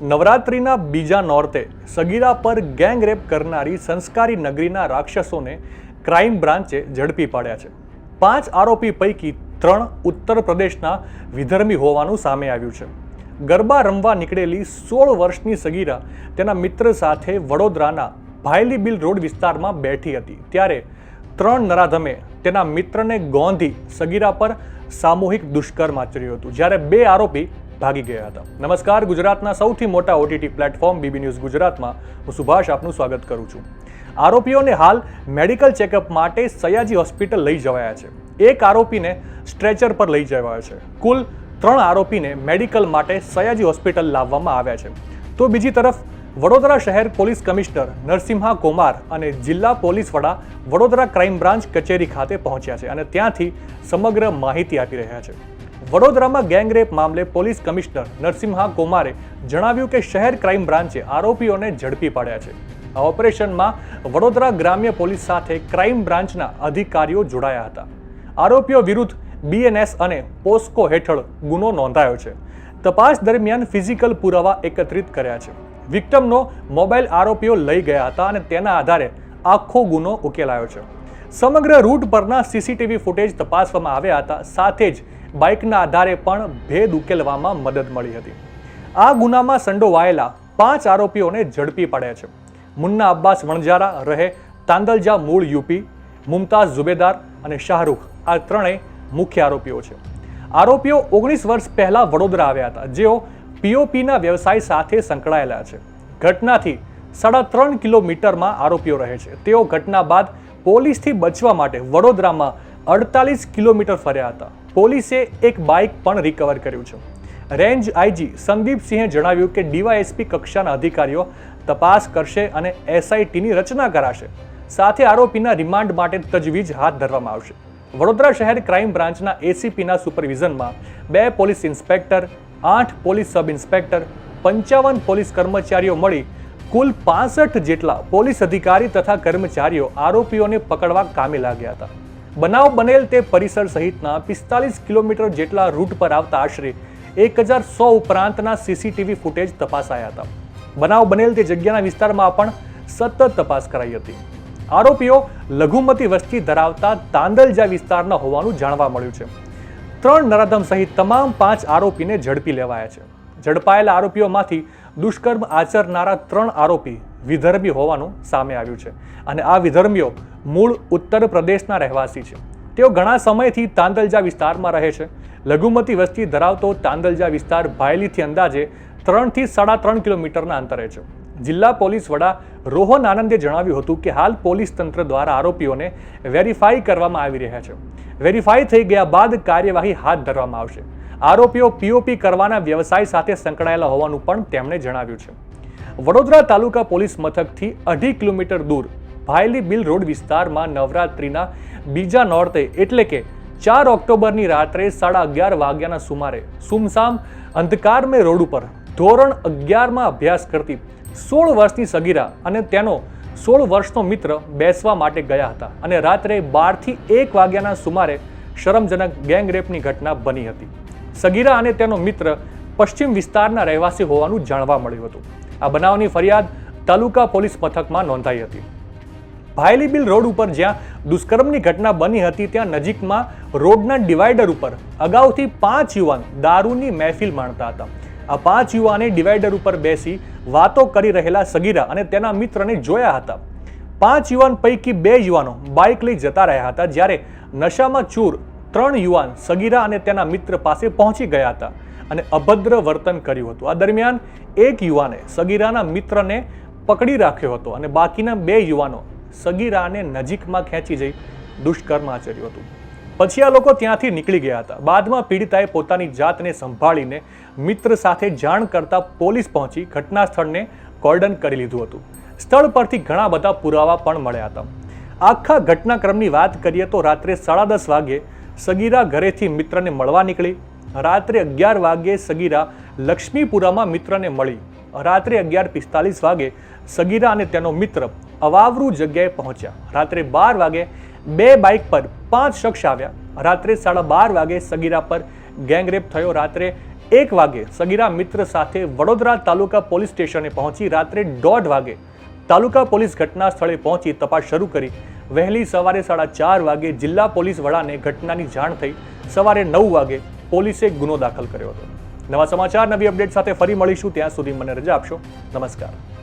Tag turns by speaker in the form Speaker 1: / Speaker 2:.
Speaker 1: નવરાત્રિના બીજા નોરતે સગીરા પર ગેંગ રેપ કરનારી સંસ્કારી નગરીના રાક્ષસોને ક્રાઇમ બ્રાન્ચે ઝડપી પાડ્યા છે. પાંચ આરોપી પૈકી ત્રણ ઉત્તર પ્રદેશના વિધર્મી હોવાનું સામે આવ્યું છે. ગરબા રમવા નીકળેલી સોળ વર્ષની સગીરા તેના મિત્ર સાથે વડોદરાના ભાયલી બિલ રોડ વિસ્તારમાં બેઠી હતી. ત્યારે ત્રણ નરાધમે તેના મિત્રને ગોંધી સગીરા પર સામૂહિક દુષ્કર્મ આચર્યું હતું. જ્યારે બે આરોપી ભાગી ગયા હતા. નમસ્કાર, ગુજરાતના સૌથી મોટા ઓટીટી પ્લેટફોર્મ બીબી ન્યૂઝ ગુજરાતમાં. હું સુભાષ આપનું સ્વાગત કરું છું. આરોપીઓને હાલ મેડિકલ ચેકઅપ માટે સયાજી હોસ્પિટલ લઈ જવાયા છે. એક આરોપીને સ્ટ્રેચર પર લઈ જવાયો છે. કુલ ત્રણ આરોપીને મેડિકલ માટે સયાજી હોસ્પિટલ લાવવામાં આવ્યા છે. તો બીજી તરફ, વડોદરા શહેર પોલીસ કમિશનર નરસિંહા કુમાર અને જિલ્લા પોલીસ વડા વડોદરા ક્રાઇમ બ્રાન્ચ કચેરી ખાતે પહોંચ્યા છે અને ત્યાંથી સમગ્ર માહિતી આપી રહ્યા છે. વડોદરામાં ગેંગરેપ મામલે પોલીસ કમિશનર નરસિંહા કુમારે જણાવ્યું કે શહેર ક્રાઇમ બ્રાન્ચે આરોપીઓને ઝડપી પાડ્યા છે. આ ઓપરેશનમાં વડોદરા ગ્રામ્ય પોલીસ સાથે ક્રાઇમ બ્રાન્ચના અધિકારીઓ જોડાયા હતા. આરોપીઓ વિરુદ્ધ બીએનએસ અને પોસ્કો હેઠળ ગુનો નોંધાયો છે. તપાસ દરમિયાન ફિઝિકલ પુરાવા એકત્રિત કર્યા છે. વિક્ટમનો મોબાઈલ આરોપીઓ લઈ ગયા હતા અને તેના આધારે આખો ગુનો ઉકેલાયો છે. સમગ્ર રૂટ પરના સીસીટીવી ફૂટેજ તપાસવામાં આવ્યા હતા. સાથે જ બાઇકના આધારે પણ ભેદ ઉકેલવામાં મદદ મળી હતી. આ ગુનામાં સંડોવાયેલા પાંચ આરોપીઓને ઝડપી પાડ્યા છે. મુન્ના અબ્બાસ વણજારા રહે, તાંદલજા મૂળ યુપી, મુમતાઝ ઝુબેદાર અને શાહરૂખ આ ત્રણેય મુખ્ય આરોપીઓ છે. આરોપીઓ ઓગણીસ વર્ષ પહેલાં વડોદરા આવ્યા હતા. જેઓ પીઓપીના વ્યવસાય સાથે સંકળાયેલા છે. ઘટનાથી સાડા ત્રણ કિલોમીટરમાં આરોપીઓ રહે છે. તેઓ ઘટના બાદ પોલીસથી બચવા માટે વડોદરામાં અડતાલીસ કિલોમીટર ફર્યા હતા. પોલીસે એક બાઇક પણ રિકવર કર્યું છે. રેન્જ આઈજી સંદીપસિંહે જણાવ્યું કે ડીવાયએસપી કક્ષાના અધિકારીઓ તપાસ કરશે અને એસઆઈટીની રચના કરાશે. સાથે આરોપીના રિમાન્ડ માટે તજવીજ હાથ ધરવામાં આવશે. વડોદરા શહેર ક્રાઇમ બ્રાન્ચના એસીપીના સુપરવિઝનમાં બે પોલીસ ઇન્સ્પેક્ટર, આઠ પોલીસ સબ ઇન્સ્પેક્ટર, પંચાવન પોલીસ કર્મચારીઓ મળી કુલ પાસઠ જેટલા પોલીસ અધિકારી તથા કર્મચારીઓ આરોપીઓને પકડવા કામે લાગ્યા હતા. બનાવ બનેલ તે પરિસર સહિતના પિસ્તાલીસ કિલોમીટર જેટલા રૂટ પર આવતા આશરે એક હજાર સો ઉપરાંતના સીસીટીવી ફૂટેજ તપાસાયા હતા. બનાવ બનેલ તે જગ્યાના વિસ્તારમાં પણ સતત તપાસ કરાઈ હતી. આરોપીઓ લઘુમતી વસ્તી ધરાવતા તાંદલજા વિસ્તારના હોવાનું જાણવા મળ્યું છે. ત્રણ નરાધમ સહિત તમામ પાંચ આરોપીને ઝડપી લેવાયા છે. ઝડપાયેલા આરોપીઓમાંથી દુષ્કર્મ આચરનારા ત્રણ આરોપી વિધર્મી હોવાનું સામે આવ્યું છે. અને આ વિધર્મીઓ મૂળ ઉત્તર પ્રદેશના રહેવાસી છે. તેઓ ઘણા સમયથી તાંદલજા વિસ્તારમાં રહે છે. લઘુમતી વસ્તી ધરાવતો તાંદલજા વિસ્તાર ભાયલીથી અંદાજે ત્રણથી સાડા ત્રણ કિલોમીટરના અંતરે છે. જિલ્લા પોલીસ વડા રોહન આનંદે જણાવ્યું હતું કે હાલ પોલીસ તંત્ર દ્વારા આરોપીઓને વેરીફાઈ કરવામાં આવી રહ્યા છે. વેરીફાઈ થઈ ગયા બાદ કાર્યવાહી હાથ ધરવામાં આવશે. આરોપીઓ પીઓપી કરવાના વ્યવસાય સાથે સંકળાયેલા હોવાનું પણ તેમણે જણાવ્યું છે. વડોદરા તાલુકા પોલીસ મથકથી અઢી કિલોમીટર દૂર ભાયલી બિલ રોડ વિસ્તારમાં નવરાત્રિના બીજા નોરતે એટલે કે ચાર ઓક્ટોબરની રાત્રે સાડા અગિયાર વાગ્યાના સુમારે સુમસામ અંધકારમે રોડ ઉપર ધોરણ અગિયારમાં અભ્યાસ કરતી સોળ વર્ષની સગીરા અને તેનો સોળ વર્ષનો મિત્ર બેસવા માટે ગયા હતા અને રાત્રે બારથી એક વાગ્યાના સુમારે શરમજનક ગેંગરેપની ઘટના બની હતી. સગીરા અને તેનો મિત્ર પશ્ચિમ વિસ્તારના રહેવાસી હોવાનું જાણવા મળ્યું હતું. આ બનાવની ફરિયાદ તાલુકા પોલીસ મથકમાં નોંધાઈ હતી. ભાયલી બિલ રોડ ઉપર જ્યાં દુષ્કર્મની ઘટના બની હતી, ત્યાં નજીકમાં રોડના ડિવાઈડર ઉપર અગાઉથી પાંચ યુવાન દારૂની મહેફિલ માણતા હતા. આ પાંચ યુવાને ડિવાઈડર ઉપર બેસી વાતો કરી રહેલા સગીરા અને તેના મિત્રને જોયા હતા. પાંચ યુવાન પૈકી બે યુવાનો બાઇક લઈ જતા રહ્યા હતા, જ્યારે નશામાં ચૂર ત્રણ યુવાન સગીરા અને તેના મિત્ર પાસે પહોંચી ગયા હતા અને અભદ્ર વર્તન કર્યું હતું. આ દરમિયાન એક યુવાને સગીરાના મિત્રને પકડી રાખ્યો હતો અને બાકીના બે યુવાનો સગીરાને નજીકમાં ખેંચી જઈ દુષ્કર્મ આચર્યું હતું. પછી આ લોકો ત્યાંથી નીકળી ગયા હતા. બાદમાં પીડિતાએ પોતાની જાતને સંભાળીને મિત્ર સાથે જાણ કરતા પોલીસ પહોંચી ઘટના સ્થળને કોર્ડન કરી લીધું હતું. સ્થળ પરથી ઘણા બધા પુરાવા પણ મળ્યા હતા. આખા ઘટનાક્રમની વાત કરીએ તો રાત્રે સાડા દસ વાગે સગીરા ઘરેથી મિત્રને મળવા નીકળી. રાત્રે અગિયાર વાગે સગીરા લક્ષ્મીપુરામાં મિત્રને મળી. રાત્રે અગિયાર પિસ્તાલીસ વાગે સગીરા અને તેનો મિત્ર અવાવરૂ જગ્યાએ પહોંચ્યા. રાત્રે બાર વાગે બે બાઇક પર પાંચ શખ્સ આવ્યા. રાત્રે સાડા બાર વાગે સગીરા પર ગેંગરેપ થયો. રાત્રે એક વાગે સગીરા મિત્ર સાથે વડોદરા તાલુકા પોલીસ સ્ટેશને પહોંચી. રાત્રે દોઢ વાગે તાલુકા પોલીસ ઘટના સ્થળે પહોંચી તપાસ શરૂ કરી. વહેલી સવારે સાડા ચાર વાગે જિલ્લા પોલીસ વડાને ઘટનાની જાણ થઈ. સવારે નવ વાગે પોલીસે ગુનો દાખલ કર્યો હતો. નવા સમાચાર, નવી અપડેટ સાથે ફરી મળીશું. ત્યાં સુધી મને રજા આપશો. નમસ્કાર.